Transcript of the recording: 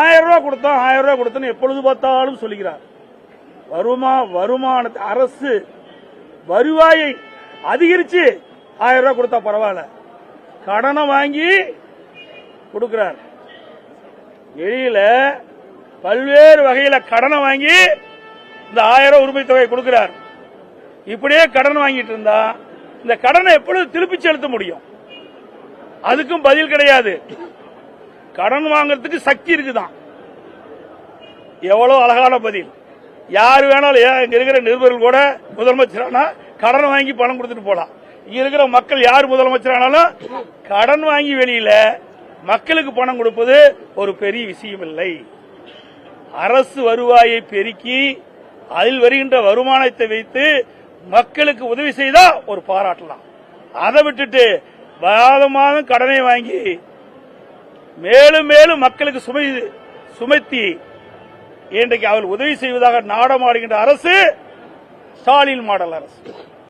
ஆயிரம் ரூபாய் கொடுத்தோம் ஆயிரம் ரூபாய் கொடுத்தோம் எப்பொழுது பார்த்தாலும் சொல்லுகிறார். வருமா வருமானத்தை அரசு வருவாயை அதிகரிச்சு ஆயிரம் ரூபாய் கொடுத்தா பரவாயில்ல. கடனை வாங்கி கொடுக்கிறார். வெளியில பல்வேறு வகையில கடனை வாங்கி இந்த ஆயிரம் உரிமை தொகை கொடுக்கிறார். இப்படியே கடன் வாங்கிட்டு இருந்தா இந்த கடனை எப்பொழுது திருப்பி செலுத்த முடியும்? அதுக்கும் பதில் கிடையாது. கடன் வாங்குறதுக்கு சக்தி இருக்குதான். எவ்வளவு அழகான பதில். யார் வேணாலும் ஏன் இங்க இருக்கிற நிருபர்கள் கூட முதலமைச்சரானா கடன் வாங்கி பணம் கொடுத்துட்டு போலாம். இங்க இருக்கிற மக்கள் யார் முதலமைச்சரானாலும் கடன் வாங்கி வெளியில மக்களுக்கு பணம் கொடுப்பது ஒரு பெரிய விஷயம் இல்லை. அரசு வருவாயை பெருக்கி அதில் வருகின்ற வருமானத்தை வைத்து மக்களுக்கு உதவி செய்தா ஒரு பாராட்டலாம். அதை விட்டுட்டு மாதம் மாதம் கடனை வாங்கி மேலும் மேலும் மக்களுக்கு சுமை சுமத்தி இன்றைக்கு அவர் உதவி செய்வதாக நாடமாடுகின்ற அரசு ஸ்டாலின் மாடல் அரசு.